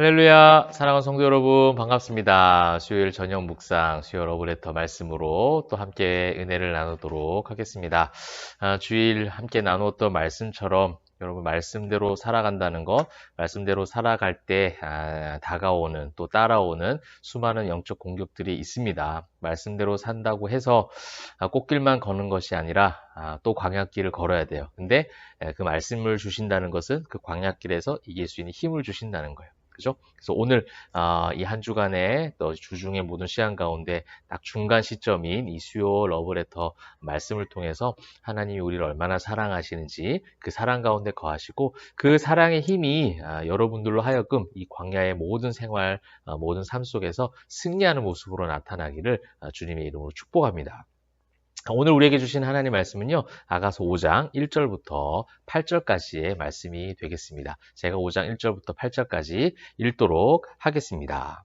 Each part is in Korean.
할렐루야, 사랑하는 성도 여러분, 반갑습니다. 수요일 저녁 묵상, 수요 러브레터 말씀으로 또 함께 은혜를 나누도록 하겠습니다. 아, 주일 함께 나누었던 말씀처럼 여러분 말씀대로 살아간다는 것, 말씀대로 살아갈 때 아, 다가오는 또 따라오는 수많은 영적 공격들이 있습니다. 말씀대로 산다고 해서 아, 꽃길만 걷는 것이 아니라 아, 또 광약길을 걸어야 돼요. 근데 그 말씀을 주신다는 것은 그 광약길에서 이길 수 있는 힘을 주신다는 거예요. 그죠? 그래서 오늘 어, 이한 주간의 또 주중의 모든 시간 가운데 딱 중간 시점인 이 수요 러브레터 말씀을 통해서 하나님이 우리를 얼마나 사랑하시는지 그 사랑 가운데 거하시고 그 사랑의 힘이 아, 여러분들로 하여금 이 광야의 모든 생활, 어, 모든 삶 속에서 승리하는 모습으로 나타나기를 아, 주님의 이름으로 축복합니다. 오늘 우리에게 주신 하나님 말씀은요, 아가서 5장 1절부터 8절까지의 말씀이 되겠습니다. 제가 5장 1절부터 8절까지 읽도록 하겠습니다.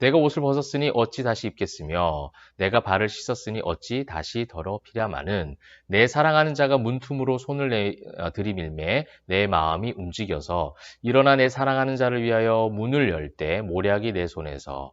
내가 옷을 벗었으니 어찌 다시 입겠으며 내가 발을 씻었으니 어찌 다시 더럽히랴마는 내 사랑하는 자가 문틈으로 손을 내, 어, 들이밀매 내 마음이 움직여서 일어나 내 사랑하는 자를 위하여 문을 열 때 모략이 내 손에서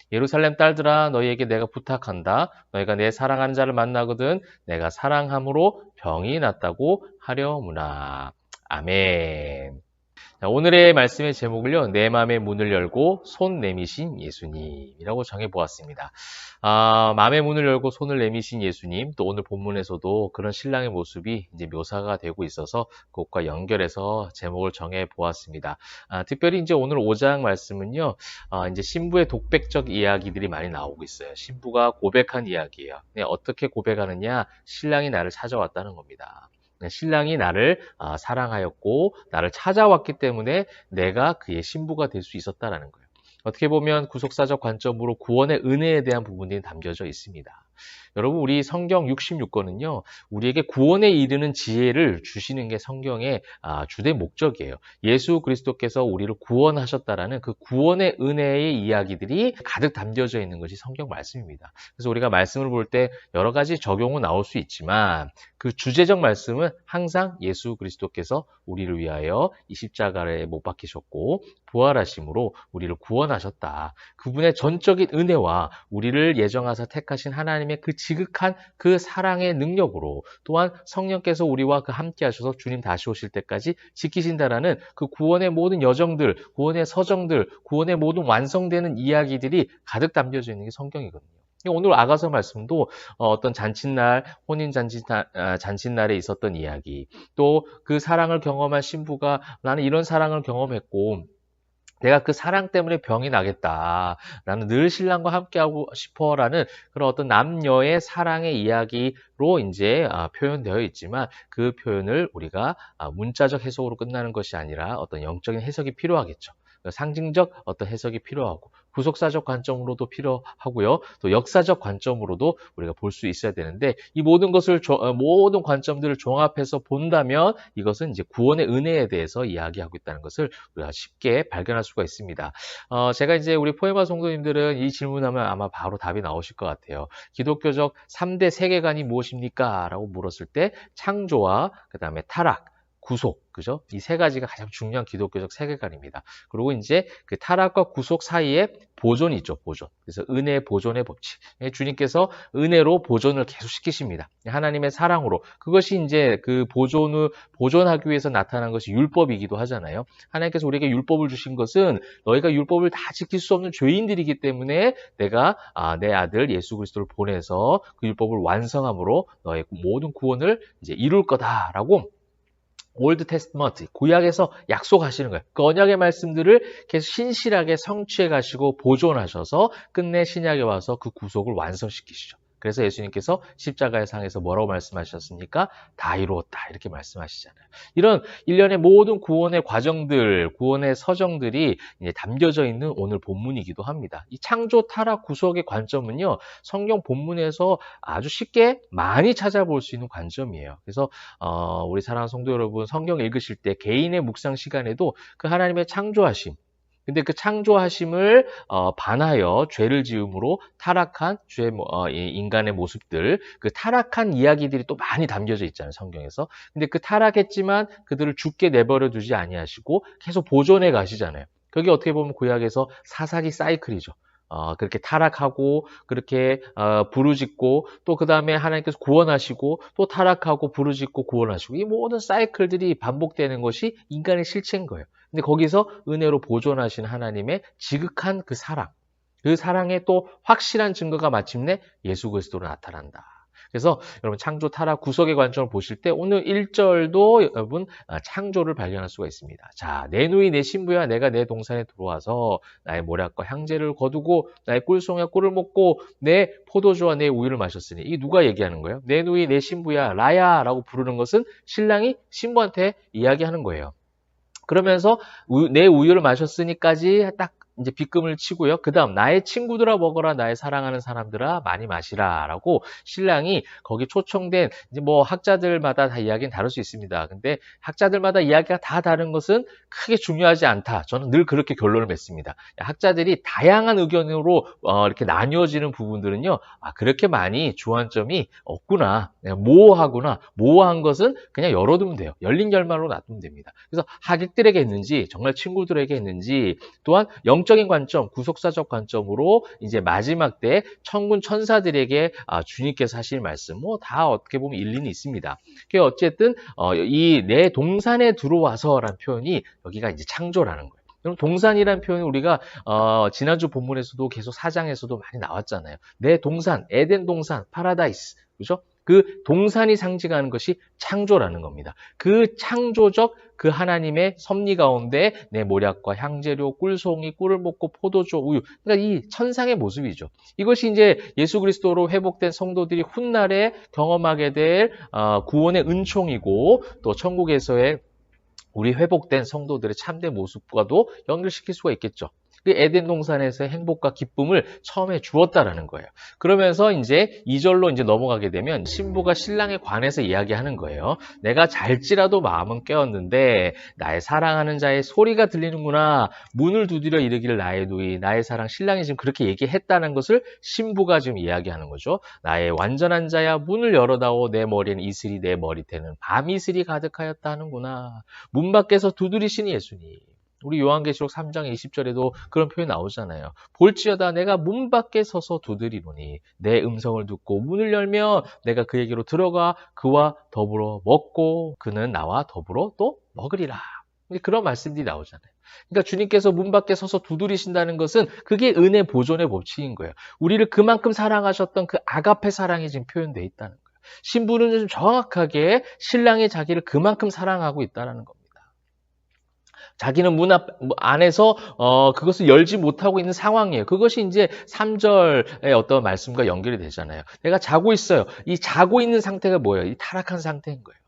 예루살렘 딸들아 너희에게 내가 부탁한다. 너희가 내 사랑하는 자를 만나거든 내가 사랑함으로 병이 났다고 하려무나. 아멘. 자, 오늘의 말씀의 제목을요, 내 마음의 문을 열고 손 내미신 예수님이라고 정해보았습니다. 아, 마음의 문을 열고 손을 내미신 예수님, 또 오늘 본문에서도 그런 신랑의 모습이 이제 묘사가 되고 있어서 그것과 연결해서 제목을 정해보았습니다. 아, 특별히 이제 오늘 5장 말씀은요, 아, 이제 신부의 독백적 이야기들이 많이 나오고 있어요. 신부가 고백한 이야기예요. 네, 어떻게 고백하느냐? 신랑이 나를 찾아왔다는 겁니다. 네, 신랑이 나를 아, 사랑하였고 나를 찾아왔기 때문에 내가 그의 신부가 될 수 있었다라는 거예요. 어떻게 보면 구속사적 관점으로 구원의 은혜에 대한 부분이 담겨져 있습니다. 여러분 우리 성경 66권은요. 우리에게 구원에 이르는 지혜를 주시는 게 성경의 아, 주된 목적이에요. 예수 그리스도께서 우리를 구원하셨다라는 그 구원의 은혜의 이야기들이 가득 담겨져 있는 것이 성경 말씀입니다. 그래서 우리가 말씀을 볼 때 여러 가지 적용은 나올 수 있지만 그 주제적 말씀은 항상 예수 그리스도께서 우리를 위하여 이 십자가에 못 박히셨고 부활하심으로 우리를 구원하셨다. 그분의 전적인 은혜와 우리를 예정하사 택하신 하나님의 그 지극한 그 사랑의 능력으로 또한 성령께서 우리와 그 함께 하셔서 주님 다시 오실 때까지 지키신다라는 그 구원의 모든 여정들, 구원의 서정들, 구원의 모든 완성되는 이야기들이 가득 담겨져 있는 게 성경이거든요. 오늘 아가서 말씀도 어, 어떤 잔칫날, 혼인 아, 잔칫날 에 있었던 이야기, 또 그 사랑을 경험한 신부가 나는 이런 사랑을 경험했고, 내가 그 사랑 때문에 병이 나겠다. 라는 늘 신랑과 함께하고 싶어 라는 그런 어떤 남녀의 사랑의 이야기로 이제 아, 표현되어 있지만 그 표현을 우리가 아, 문자적 해석으로 끝나는 것이 아니라 어떤 영적인 해석이 필요하겠죠. 상징적 어떤 해석이 필요하고 구속사적 관점으로도 필요하고요. 또 역사적 관점으로도 우리가 볼 수 있어야 되는데 이 모든 것을 어, 모든 관점들을 종합해서 본다면 이것은 이제 구원의 은혜에 대해서 이야기하고 있다는 것을 우리가 쉽게 발견할 수가 있습니다. 어, 제가 이제 우리 포에마 성도님들은 이 질문하면 아마 바로 답이 나오실 것 같아요. 기독교적 3대 세계관이 무엇입니까? 라고 물었을 때 창조와 그 다음에 타락, 구속, 그죠? 이 세 가지가 가장 중요한 기독교적 세계관입니다. 그리고 이제 그 타락과 구속 사이에 보존이 있죠, 보존. 그래서 은혜 보존의 법칙. 예, 주님께서 은혜로 보존을 계속 시키십니다. 하나님의 사랑으로. 그것이 이제 그 보존을, 보존하기 위해서 나타난 것이 율법이기도 하잖아요. 하나님께서 우리에게 율법을 주신 것은 너희가 율법을 다 지킬 수 없는 죄인들이기 때문에 내가 아, 내 아들 예수 그리스도를 보내서 그 율법을 완성함으로 너의 모든 구원을 이제 이룰 거다라고 올드 테스트먼트 구약에서 약속하시는 거예요. 그 언약의 말씀들을 계속 신실하게 성취해 가시고 보존하셔서 끝내 신약에 와서 그 구속을 완성시키시죠. 그래서 예수님께서 십자가의 상에서 뭐라고 말씀하셨습니까? 다 이루었다. 이렇게 말씀하시잖아요. 이런 일련의 모든 구원의 과정들, 구원의 서정들이 담겨져 있는 오늘 본문이기도 합니다. 이 창조, 타락, 구속의 관점은요, 성경 본문에서 아주 쉽게 많이 찾아볼 수 있는 관점이에요. 그래서, 어, 우리 사랑하는 성도 여러분, 성경 읽으실 때 개인의 묵상 시간에도 그 하나님의 창조하심, 근데 그 창조하심을 어, 반하여 죄를 지음으로 타락한 죄 어, 인간의 모습들, 그 타락한 이야기들이 또 많이 담겨져 있잖아요 성경에서. 근데 그 타락했지만 그들을 죽게 내버려 두지 아니하시고 계속 보존해 가시잖아요. 그게 어떻게 보면 구약에서 사사기 사이클이죠. 어, 그렇게 타락하고 그렇게 어, 부르짖고 또 그 다음에 하나님께서 구원하시고 또 타락하고 부르짖고 구원하시고 이 모든 사이클들이 반복되는 것이 인간의 실체인 거예요. 근데 거기서 은혜로 보존하신 하나님의 지극한 그 사랑, 그 사랑의 또 확실한 증거가 마침내 예수 그리스도로 나타난다. 그래서 여러분 창조 타락 구속의 관점을 보실 때 오늘 1절도 여러분 아, 창조를 발견할 수가 있습니다. 자, 내 누이 내 신부야 내가 내 동산에 들어와서 나의 모략과 향제를 거두고 나의 꿀송이와 꿀을 먹고 내 포도주와 내 우유를 마셨으니 이 누가 얘기하는 거예요? 내 누이 내 신부야 라야라고 부르는 것은 신랑이 신부한테 이야기하는 거예요. 그러면서 내 우유를 마셨으니까지 딱 이제 빗금을 치고요. 그 다음 나의 친구들아 먹어라 나의 사랑하는 사람들아 많이 마시라 라고 신랑이 거기 초청된 이제 뭐 학자들마다 다 이야기는 다를 수 있습니다. 근데 학자들마다 이야기가 다 다른 것은 크게 중요하지 않다. 저는 늘 그렇게 결론을 맺습니다. 학자들이 다양한 의견으로 어, 이렇게 나뉘어지는 부분들은요. 아 그렇게 많이 주안점이 없구나. 모호하구나. 모호한 것은 그냥 열어두면 돼요. 열린 결말로 놔두면 됩니다. 그래서 하객들에게 했는지 정말 친구들에게 했는지 또한 영 영적인 관점, 구속사적 관점으로 이제 마지막 때 천군 천사들에게 아, 주님께서 하실 말씀, 뭐 다 어떻게 보면 일리는 있습니다. 그 어쨌든 어, 이 내 동산에 들어와서라는 표현이 여기가 이제 창조라는 거예요. 그럼 동산이라는 표현이 우리가 어, 지난주 본문에서도 계속 사장에서도 많이 나왔잖아요. 내 동산, 에덴 동산, 파라다이스, 그죠? 그 동산이 상징하는 것이 창조라는 겁니다. 그 창조적 그 하나님의 섭리 가운데 내 모략과 향재료, 꿀송이, 꿀을 먹고 포도주, 우유. 그러니까 이 천상의 모습이죠. 이것이 이제 예수 그리스도로 회복된 성도들이 훗날에 경험하게 될 어, 구원의 은총이고 또 천국에서의 우리 회복된 성도들의 참된 모습과도 연결시킬 수가 있겠죠. 그 에덴 동산에서의 행복과 기쁨을 처음에 주었다라는 거예요. 그러면서 이제 2절로 이제 넘어가게 되면 신부가 신랑에 관해서 이야기하는 거예요. 내가 잘지라도 마음은 깨었는데 나의 사랑하는 자의 소리가 들리는구나. 문을 두드려 이르기를 나의 누이, 나의 사랑 신랑이 지금 그렇게 얘기했다는 것을 신부가 지금 이야기하는 거죠. 나의 완전한 자야 문을 열어다오 내 머리는 이슬이 내 머리태는 밤이슬이 가득하였다 하는구나. 문 밖에서 두드리시니 예수님. 우리 요한계시록 3장 20절에도 그런 표현이 나오잖아요. 볼지어다 내가 문 밖에 서서 두드리노니 내 음성을 듣고 문을 열면 내가 그에게로 들어가 그와 더불어 먹고 그는 나와 더불어 또 먹으리라. 그런 말씀들이 나오잖아요. 그러니까 주님께서 문 밖에 서서 두드리신다는 것은 그게 은혜 보존의 법칙인 거예요. 우리를 그만큼 사랑하셨던 그 아가페 사랑이 지금 표현되어 있다는 거예요. 신부는 좀 정확하게 신랑이 자기를 그만큼 사랑하고 있다는 겁니다. 자기는 문 앞, 안에서 어, 그것을 열지 못하고 있는 상황이에요. 그것이 이제 3절의 어떤 말씀과 연결이 되잖아요. 내가 자고 있어요. 이 자고 있는 상태가 뭐예요? 이 타락한 상태인 거예요.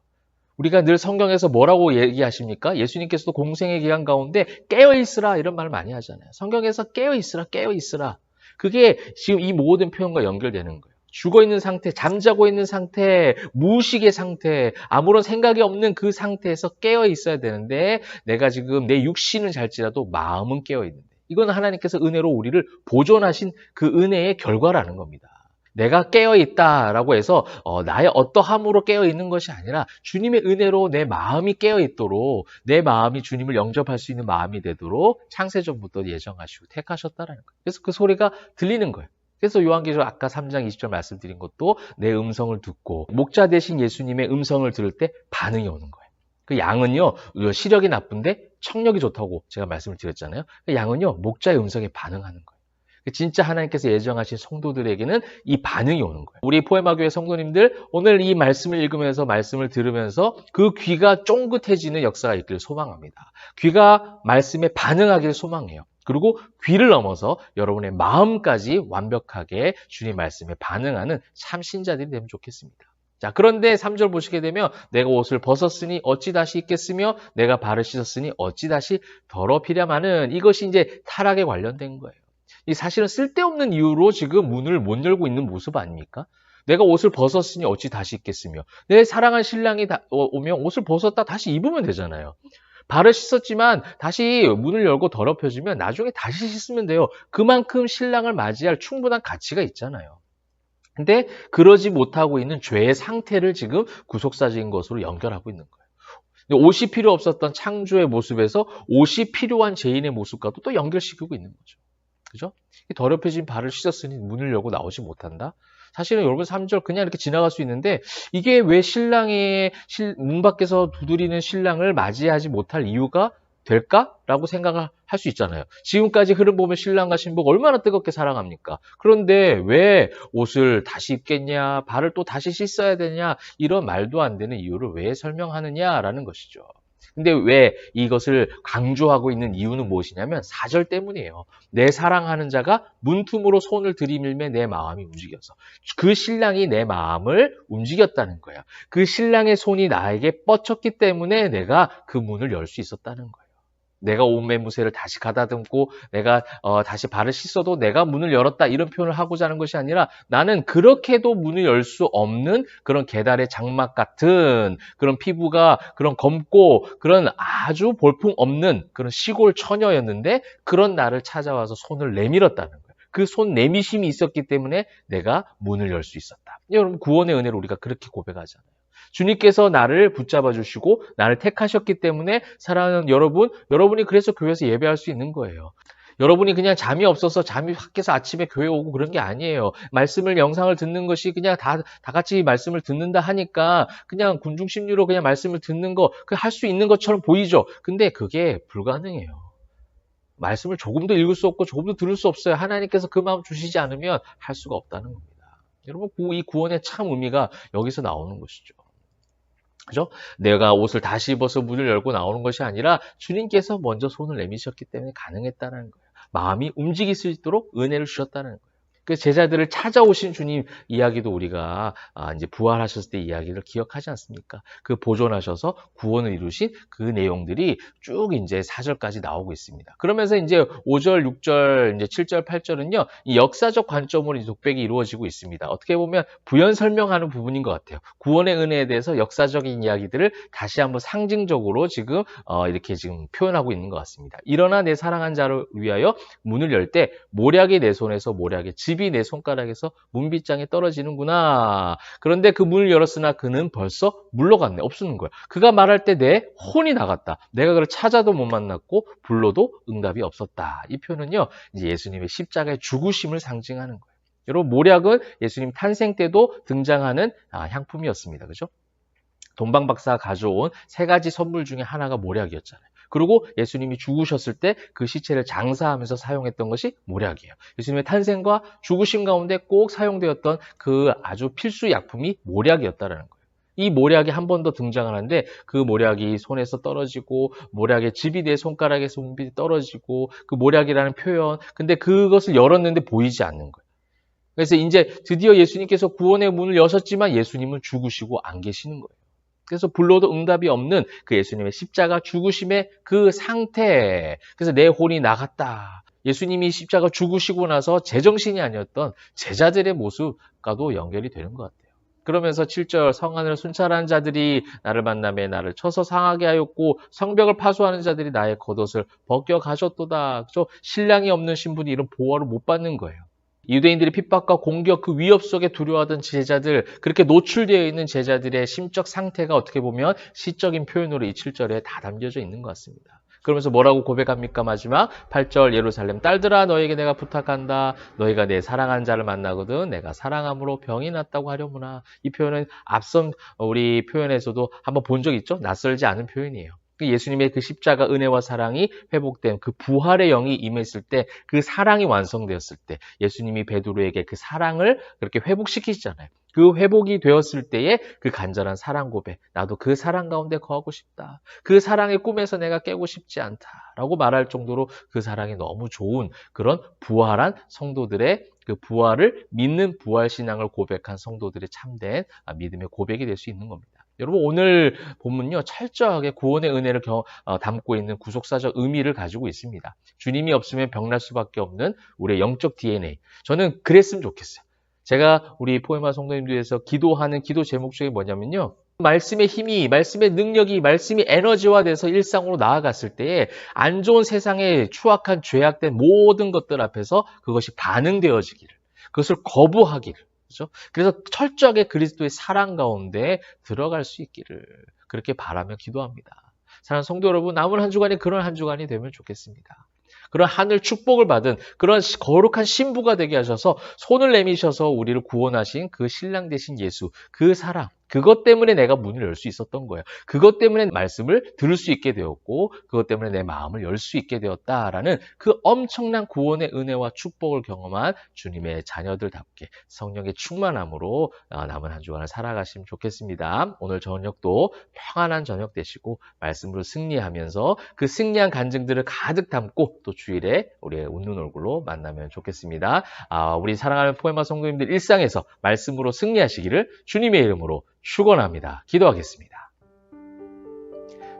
우리가 늘 성경에서 뭐라고 얘기하십니까? 예수님께서도 공생의 기간 가운데 깨어 있으라 이런 말을 많이 하잖아요. 성경에서 깨어 있으라, 깨어 있으라. 그게 지금 이 모든 표현과 연결되는 거예요. 죽어 있는 상태, 잠자고 있는 상태, 무의식의 상태, 아무런 생각이 없는 그 상태에서 깨어 있어야 되는데 내가 지금 내 육신은 잘지라도 마음은 깨어 있는데 이건 하나님께서 은혜로 우리를 보존하신 그 은혜의 결과라는 겁니다. 내가 깨어 있다라고 해서 어, 나의 어떠함으로 깨어 있는 것이 아니라 주님의 은혜로 내 마음이 깨어 있도록 내 마음이 주님을 영접할 수 있는 마음이 되도록 창세전부터 예정하시고 택하셨다라는 거예요. 그래서 그 소리가 들리는 거예요. 그래서 요한계시록 아까 3장 20절 말씀드린 것도 내 음성을 듣고 목자 대신 예수님의 음성을 들을 때 반응이 오는 거예요. 그 양은요 시력이 나쁜데 청력이 좋다고 제가 말씀을 드렸잖아요. 그 양은요 목자의 음성에 반응하는 거예요. 그 진짜 하나님께서 예정하신 성도들에게는 이 반응이 오는 거예요. 우리 포에마교회 성도님들 오늘 이 말씀을 읽으면서 말씀을 들으면서 그 귀가 쫑긋해지는 역사가 있기를 소망합니다. 귀가 말씀에 반응하기를 소망해요. 그리고 귀를 넘어서 여러분의 마음까지 완벽하게 주님 말씀에 반응하는 참 신자들이 되면 좋겠습니다. 자, 그런데 3절 보시게 되면 내가 옷을 벗었으니 어찌 다시 입겠으며 내가 발을 씻었으니 어찌 다시 더럽히랴마는 이것이 이제 타락에 관련된 거예요. 이 사실은 쓸데없는 이유로 지금 문을 못 열고 있는 모습 아닙니까? 내가 옷을 벗었으니 어찌 다시 입겠으며 내 사랑한 신랑이 오면 옷을 벗었다 다시 입으면 되잖아요. 발을 씻었지만 다시 문을 열고 더럽혀지면 나중에 다시 씻으면 돼요. 그만큼 신랑을 맞이할 충분한 가치가 있잖아요. 근데 그러지 못하고 있는 죄의 상태를 지금 구속사적인 것으로 연결하고 있는 거예요. 옷이 필요 없었던 창조의 모습에서 옷이 필요한 죄인의 모습과도 또 연결시키고 있는 거죠. 그죠? 더럽혀진 발을 씻었으니 문을 열고 나오지 못한다? 사실은 여러분 3절 그냥 이렇게 지나갈 수 있는데 이게 왜 신랑의 문 밖에서 두드리는 신랑을 맞이하지 못할 이유가 될까라고 생각을 할 수 있잖아요. 지금까지 흐름 보면 신랑과 신부가 얼마나 뜨겁게 사랑합니까? 그런데 왜 옷을 다시 입겠냐, 발을 또 다시 씻어야 되냐, 이런 말도 안 되는 이유를 왜 설명하느냐라는 것이죠. 근데 왜 이것을 강조하고 있는 이유는 무엇이냐면 4절 때문이에요. 내 사랑하는 자가 문틈으로 손을 들이밀며 내 마음이 움직여서 그 신랑이 내 마음을 움직였다는 거야. 그 신랑의 손이 나에게 뻗쳤기 때문에 내가 그 문을 열 수 있었다는 거야. 내가 온매무새를 다시 가다듬고 내가 어, 다시 발을 씻어도 내가 문을 열었다 이런 표현을 하고자 하는 것이 아니라 나는 그렇게도 문을 열 수 없는 그런 계달의 장막 같은 그런 피부가 그런 검고 그런 아주 볼품 없는 그런 시골 처녀였는데 그런 나를 찾아와서 손을 내밀었다는 거예요. 그 손 내미심이 있었기 때문에 내가 문을 열 수 있었다. 여러분 구원의 은혜로 우리가 그렇게 고백하잖아요. 주님께서 나를 붙잡아 주시고 나를 택하셨기 때문에 사랑하는 여러분, 여러분이 그래서 교회에서 예배할 수 있는 거예요. 여러분이 그냥 잠이 없어서 잠이 확 깨서 아침에 교회 오고 그런 게 아니에요. 말씀을 영상을 듣는 것이 그냥 다, 다 같이 말씀을 듣는다 하니까 그냥 군중 심리로 그냥 말씀을 듣는 거, 그 할 수 있는 것처럼 보이죠. 근데 그게 불가능해요. 말씀을 조금도 읽을 수 없고 조금도 들을 수 없어요. 하나님께서 그 마음 주시지 않으면 할 수가 없다는 겁니다. 여러분, 이 구원의 참 의미가 여기서 나오는 것이죠. 그죠? 내가 옷을 다시 입어서 문을 열고 나오는 것이 아니라 주님께서 먼저 손을 내미셨기 때문에 가능했다는 거예요. 마음이 움직일 수 있도록 은혜를 주셨다는 거예요. 그 제자들을 찾아오신 주님 이야기도 우리가 아, 이제 부활하셨을 때 이야기를 기억하지 않습니까? 그 보존하셔서 구원을 이루신 그 내용들이 쭉 이제 4절까지 나오고 있습니다. 그러면서 이제 5절, 6절, 이제 7절, 8절은요, 이 역사적 관점으로 이 독백이 이루어지고 있습니다. 어떻게 보면 부연 설명하는 부분인 것 같아요. 구원의 은혜에 대해서 역사적인 이야기들을 다시 한번 상징적으로 지금 어, 이렇게 지금 표현하고 있는 것 같습니다. 일어나 내 사랑한 자를 위하여 문을 열 때 모략이 내 손에서 모략의 지 집이 내 손가락에서 문빗장에 떨어지는구나. 그런데 그 문을 열었으나 그는 벌써 물러갔네. 없는 거야. 그가 말할 때 내 혼이 나갔다. 내가 그를 찾아도 못 만났고 불러도 응답이 없었다. 이 표현은요. 이제 예수님의 십자가의 죽으심을 상징하는 거예요. 여러분 모략은 예수님 탄생 때도 등장하는 아, 향품이었습니다. 그죠? 돈방 박사가 가져온 세 가지 선물 중에 하나가 모략이었잖아요. 그리고 예수님이 죽으셨을 때 그 시체를 장사하면서 사용했던 것이 모략이에요. 예수님의 탄생과 죽으심 가운데 꼭 사용되었던 그 아주 필수 약품이 모략이었다라는 거예요. 이 모략이 한 번 더 등장하는데 그 모략이 손에서 떨어지고 모략의 집이 내 손가락에서 움비 떨어지고 그 모략이라는 표현 근데 그것을 열었는데 보이지 않는 거예요. 그래서 이제 드디어 예수님께서 구원의 문을 여셨지만 예수님은 죽으시고 안 계시는 거예요. 그래서 불러도 응답이 없는 그 예수님의 십자가 죽으심의 그 상태. 그래서 내 혼이 나갔다. 예수님이 십자가 죽으시고 나서 제정신이 아니었던 제자들의 모습과도 연결이 되는 것 같아요. 그러면서 7절 성안을 순찰한 자들이 나를 만남에 나를 쳐서 상하게 하였고 성벽을 파수하는 자들이 나의 겉옷을 벗겨 가셨도다. 그죠? 신랑이 없는 신분이 이런 보호를 못 받는 거예요. 유대인들의 핍박과 공격 그 위협 속에 두려워하던 제자들 그렇게 노출되어 있는 제자들의 심적 상태가 어떻게 보면 시적인 표현으로 이 7절에 다 담겨져 있는 것 같습니다. 그러면서 뭐라고 고백합니까? 마지막 8절 예루살렘 딸들아 너에게 내가 부탁한다. 너희가 내 사랑하는 자를 만나거든 내가 사랑함으로 병이 났다고 하려무나. 이 표현은 앞선 우리 표현에서도 한번 본 적 있죠? 낯설지 않은 표현이에요. 그 예수님의 그 십자가 은혜와 사랑이 회복된 그 부활의 영이 임했을 때 그 사랑이 완성되었을 때 예수님이 베드로에게 그 사랑을 그렇게 회복시키시잖아요. 그 회복이 되었을 때에 그 간절한 사랑 고백, 나도 그 사랑 가운데 거하고 싶다. 그 사랑의 꿈에서 내가 깨고 싶지 않다 라고 말할 정도로 그 사랑이 너무 좋은 그런 부활한 성도들의 그 부활을 믿는 부활 신앙을 고백한 성도들의 참된 아, 믿음의 고백이 될 수 있는 겁니다. 여러분 오늘 본문요 철저하게 구원의 은혜를 겨- 어, 담고 있는 구속사적 의미를 가지고 있습니다. 주님이 없으면 병날 수밖에 없는 우리의 영적 DNA. 저는 그랬으면 좋겠어요. 제가 우리 포에마 성도님들에서 기도하는 기도 제목 중에 뭐냐면요. 말씀의 힘이, 말씀의 능력이, 말씀이 에너지화돼서 일상으로 나아갔을 때에 안 좋은 세상에 추악한 죄악된 모든 것들 앞에서 그것이 반응되어지기를, 그것을 거부하기를, 그죠? 그래서 철저하게 그리스도의 사랑 가운데 들어갈 수 있기를 그렇게 바라며 기도합니다. 사랑하는 성도 여러분, 남은 한 주간이 그런 한 주간이 되면 좋겠습니다. 그런 하늘 축복을 받은 그런 시- 거룩한 신부가 되게 하셔서 손을 내미셔서 우리를 구원하신 그 신랑 되신 예수, 그 사랑, 그것 때문에 내가 문을 열 수 있었던 거예요. 그것 때문에 말씀을 들을 수 있게 되었고, 그것 때문에 내 마음을 열 수 있게 되었다라는 그 엄청난 구원의 은혜와 축복을 경험한 주님의 자녀들답게 성령의 충만함으로 아, 남은 한 주간을 살아가시면 좋겠습니다. 오늘 저녁도 평안한 저녁 되시고 말씀으로 승리하면서 그 승리한 간증들을 가득 담고 또 주일에 우리의 웃는 얼굴로 만나면 좋겠습니다. 아, 우리 사랑하는 포에마 성도님들 일상에서 말씀으로 승리하시기를 주님의 이름으로 축원합니다. 기도하겠습니다.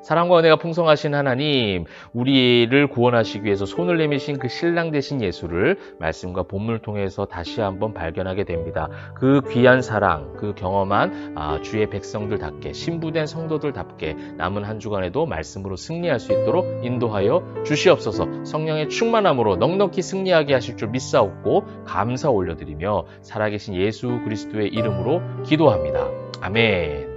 사랑과 은혜가 풍성하신 하나님, 우리를 구원하시기 위해서 손을 내미신 그 신랑 되신 예수를 말씀과 본문을 통해서 다시 한번 발견하게 됩니다. 그 귀한 사랑, 그 경험한 아, 주의 백성들답게 신부된 성도들답게 남은 한 주간에도 말씀으로 승리할 수 있도록 인도하여 주시옵소서. 성령의 충만함으로 넉넉히 승리하게 하실 줄 믿사옵고 감사 올려드리며 살아계신 예수 그리스도의 이름으로 기도합니다. 아멘.